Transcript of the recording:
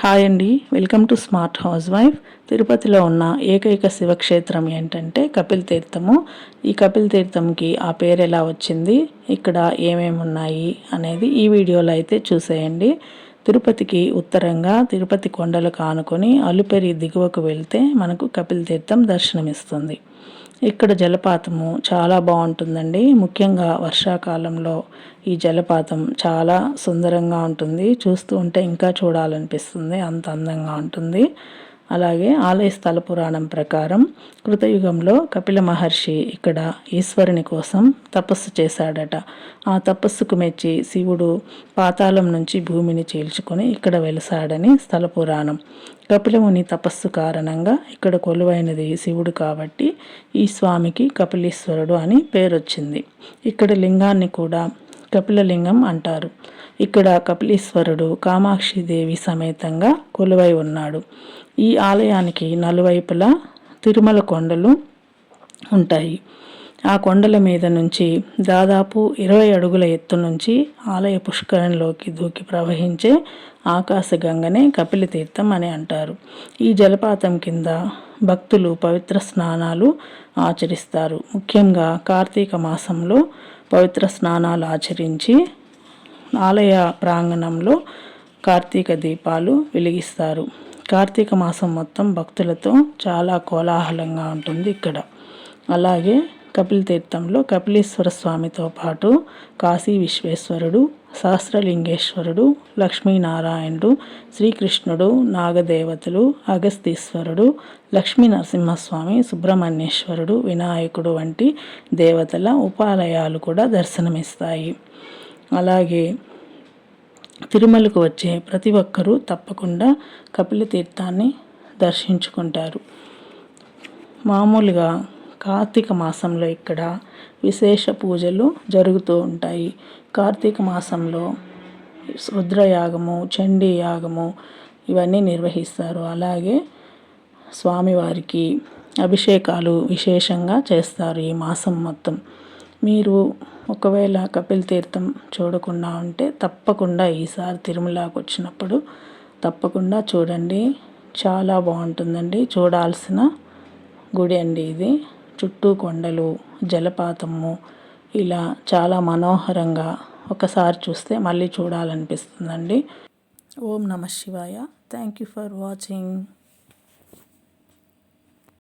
Hi అండి welcome to smart housewife తిరుపతిలో ఉన్న ఏకైక శివక్షేత్రం ఏంటంటే కపిల్ తీర్థము. ఈ కపిల్ తీర్థంకి ఆ పేరు ఎలా వచ్చింది ఇక్కడ ఏమేమి ఉన్నాయి అనేది ఈ వీడియోలో అయితే చూసేయండి. తిరుపతికి ఉత్తరంగా తిరుపతి కొండలు కానుకొని అలుపెరి దిగువకు వెళ్తే మనకు కపిల్ తీర్థం దర్శనమిస్తుంది. ఇక్కడ జలపాతము చాలా బాగుంటుందండి. ముఖ్యంగా వర్షాకాలంలో ఈ జలపాతం చాలా సుందరంగా ఉంటుంది. చూస్తూ ఉంటే ఇంకా చూడాలనిపిస్తుంది. అంత అందంగా ఉంటుంది. అలాగే ఆలయ స్థల పురాణం ప్రకారం కృతయుగంలో కపిల మహర్షి ఇక్కడ ఈశ్వరుని కోసం తపస్సు చేశాడట. ఆ తపస్సుకు మెచ్చి శివుడు పాతాళం నుంచి భూమిని చీల్చుకొని ఇక్కడ వెలిసాడని స్థల పురాణం. కపిలముని తపస్సు కారణంగా ఇక్కడ కొలువైనది శివుడు కాబట్టి ఈ స్వామికి కపిలీశ్వరుడు అని పేరొచ్చింది. ఇక్కడ లింగాన్ని కూడా కపిలలింగం అంటారు. ఇక్కడ కపిలీశ్వరుడు కామాక్షిదేవి సమేతంగా కొలువై ఉన్నాడు. ఈ ఆలయానికి నలువైపులా తిరుమల కొండలు ఉంటాయి. ఆ కొండల మీద నుంచి దాదాపు ఇరవై అడుగుల ఎత్తు నుంచి ఆలయ పుష్కరంలోకి దూకి ప్రవహించే ఆకాశగంగనే కపిలతీర్థం అని అంటారు. ఈ జలపాతం కింద భక్తులు పవిత్ర స్నానాలు ఆచరిస్తారు. ముఖ్యంగా కార్తీక మాసంలో పవిత్ర స్నానాలు ఆచరించి ఆలయ ప్రాంగణంలో కార్తీక దీపాలు వెలిగిస్తారు. కార్తీక మాసం మొత్తం భక్తులతో చాలా కోలాహలంగా ఉంటుంది ఇక్కడ. అలాగే కపిల తీర్థంలో కపిలేశ్వర స్వామితో పాటు కాశీ విశ్వేశ్వరుడు సహస్రలింగేశ్వరుడు లక్ష్మీనారాయణుడు శ్రీకృష్ణుడు నాగదేవతలు అగస్తీశ్వరుడు లక్ష్మీ నరసింహస్వామి సుబ్రహ్మణ్యేశ్వరుడు వినాయకుడు వంటి దేవతల ఉపాలయాలు కూడా దర్శనమిస్తాయి. అలాగే తిరుమలకు వచ్చే ప్రతి ఒక్కరూ తప్పకుండా కపిల తీర్థాన్ని దర్శించుకుంటారు. మామూలుగా కార్తీక మాసంలో ఇక్కడ విశేష పూజలు జరుగుతూ ఉంటాయి. కార్తీక మాసంలో రుద్రయాగము చండీ యాగము ఇవన్నీ నిర్వహిస్తారు. అలాగే స్వామివారికి అభిషేకాలు విశేషంగా చేస్తారు ఈ మాసం మొత్తం. మీరు ఒకవేళ కపిల్ తీర్థం చూడకుండా ఉంటే తప్పకుండా ఈసారి తిరుమలకి వచ్చినప్పుడు తప్పకుండా చూడండి. చాలా బాగుంటుందండి. చూడాల్సిన గుడి అండి ఇది. చుట్టూ కొండలు జలపాతము ఇలా చాలా మనోహరంగా ఒకసారి చూస్తే మళ్ళీ చూడాలనిపిస్తుందండి. ఓం నమ శివాయ. Thank you for watching